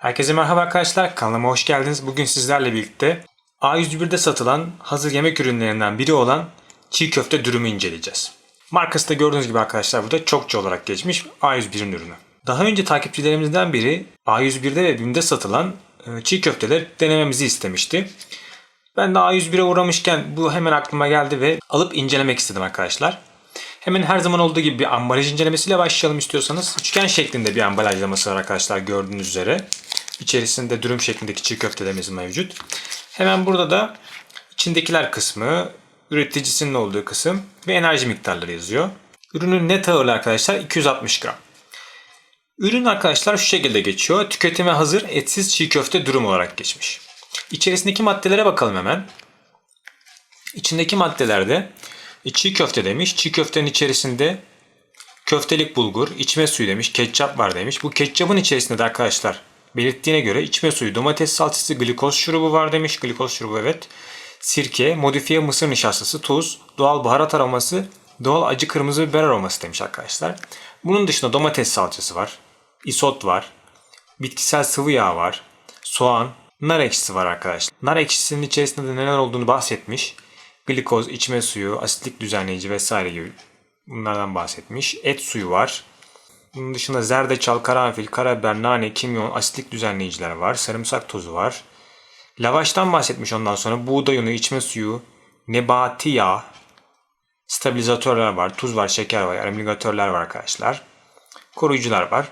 Herkese merhaba arkadaşlar. Kanalıma hoş geldiniz. Bugün sizlerle birlikte A101'de satılan hazır yemek ürünlerinden biri olan çiğ köfte dürümü inceleyeceğiz. Markası da gördüğünüz gibi arkadaşlar burada çokça olarak geçmiş A101'in ürünü. Daha önce takipçilerimizden biri A101'de ve BİM'de satılan e, çiğ köfteleri denememizi istemişti. Ben de A101'e uğramışken bu hemen aklıma geldi ve alıp incelemek istedim arkadaşlar. Hemen her zaman olduğu gibi bir ambalaj incelemesiyle başlayalım istiyorsanız. Üçgen şeklinde bir ambalajlaması var arkadaşlar gördüğünüz üzere. İçerisinde dürüm şeklindeki çiğ köftelerimiz mevcut. Hemen burada da içindekiler kısmı, üreticisinin olduğu kısım ve enerji miktarları yazıyor. Ürünün net ağırlığı arkadaşlar 260 gram. Ürün arkadaşlar şu şekilde geçiyor. Tüketime hazır etsiz çiğ köfte dürüm olarak geçmiş. İçerisindeki maddelere bakalım hemen. İçindeki maddelerde e, çiğ köfte demiş. Çiğ köftenin içerisinde köftelik bulgur, içme suyu demiş, ketçap var demiş. Bu ketçapın içerisinde de arkadaşlar belirttiğine göre içme suyu, domates salçası, glikoz şurubu var demiş. Glikoz şurubu evet. Sirke, modifiye mısır nişastası, tuz, doğal baharat aroması, doğal acı kırmızı biber aroması demiş arkadaşlar. Bunun dışında domates salçası var, isot var, bitkisel sıvı yağ var, soğan, nar ekşisi var arkadaşlar. Nar ekşisinin içerisinde de neler olduğunu bahsetmiş. Glikoz, içme suyu, asitlik düzenleyici vesaire gibi bunlardan bahsetmiş. Et suyu var. Bunun dışında zerdeçal, karanfil, karabiber, nane, kimyon, asitlik düzenleyiciler var. Sarımsak tozu var. Lavaştan bahsetmiş ondan sonra. Buğday unu, içme suyu, nebati yağ, stabilizatörler var, tuz var, şeker var, emulgatörler var arkadaşlar. Koruyucular var.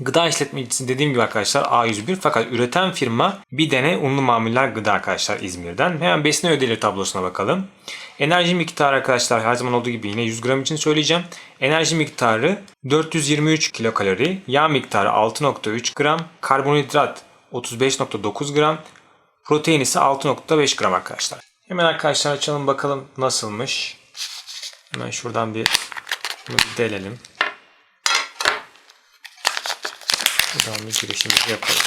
Gıda işletmecisi dediğim gibi arkadaşlar A101 fakat üreten firma bir dene unlu mamuller gıda arkadaşlar İzmir'den. Hemen besin ödeleri tablosuna bakalım. Enerji miktarı arkadaşlar her zaman olduğu gibi yine 100 gram için söyleyeceğim. Enerji miktarı 423 kilokalori, yağ miktarı 6.3 gram, karbonhidrat 35.9 gram, protein ise 6.5 gram arkadaşlar. Hemen arkadaşlar açalım bakalım nasılmış. Hemen şuradan bir delelim. Bir girişimizi yapalım.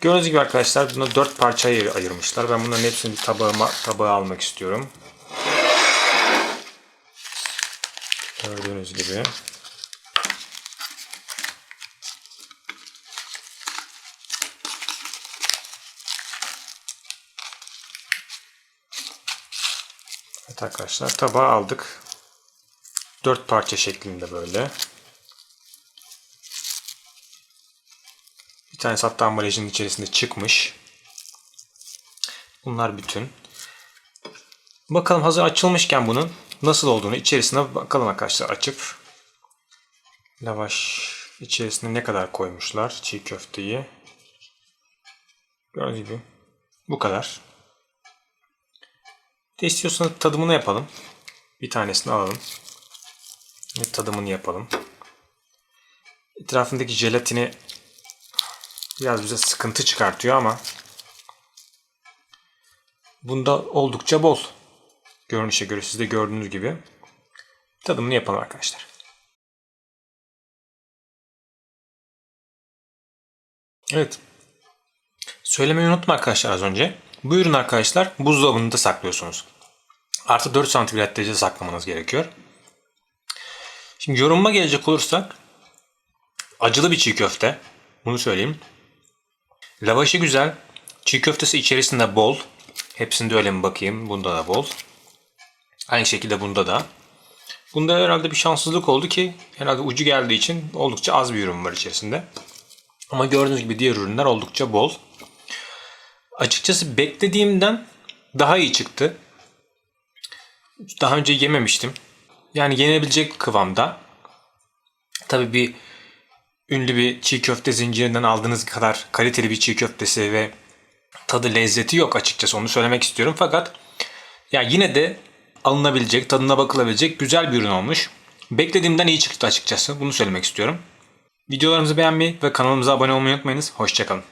Gördüğünüz gibi arkadaşlar bunu dört parçaya ayırmışlar. Ben bunların hepsini tabağıma, tabağa almak istiyorum. Gördüğünüz gibi. Evet arkadaşlar tabağı aldık. Dört parça şeklinde böyle. Tanesi hatta ambalajın içerisinde çıkmış. Bunlar bütün. Bakalım hazır açılmışken bunun nasıl olduğunu içerisine bakalım arkadaşlar açıp. Lavaş içerisine ne kadar koymuşlar çiğ köfteyi. Gördüğünüz gibi bu kadar. De istiyorsanız tadımını yapalım. Bir tanesini alalım. Ve tadımını yapalım. Etrafındaki jelatini biraz bize sıkıntı çıkartıyor ama bunda oldukça bol. Görünüşe göre siz de gördüğünüz gibi. Tadımını yapalım arkadaşlar. Evet. Söylemeyi unutma arkadaşlar az önce. Bu ürün arkadaşlar buzdolabında saklıyorsunuz. Artı 4 santigrat derecede saklamanız gerekiyor. Şimdi yorumuma gelecek olursak acılı bir çiğ köfte. Bunu söyleyeyim. Lavaşı güzel. Çiğ köftesi içerisinde bol. Hepsinde öyle mi bakayım? Bunda da bol. Aynı şekilde bunda da. Bunda herhalde bir şanssızlık oldu ki herhalde ucu geldiği için oldukça az bir ürün var içerisinde. Ama gördüğünüz gibi diğer ürünler oldukça bol. Açıkçası beklediğimden daha iyi çıktı. Daha önce yememiştim. Yani yenebilecek kıvamda. Tabii bir ünlü bir çiğ köfte zincirinden aldığınız kadar kaliteli bir çiğ köftesi ve tadı lezzeti yok açıkçası onu söylemek istiyorum. Fakat ya yine de alınabilecek, tadına bakılabilecek güzel bir ürün olmuş. Beklediğimden iyi çıktı açıkçası. Bunu söylemek istiyorum. Videolarımızı beğenmeyi ve kanalımıza abone olmayı unutmayınız. Hoşçakalın.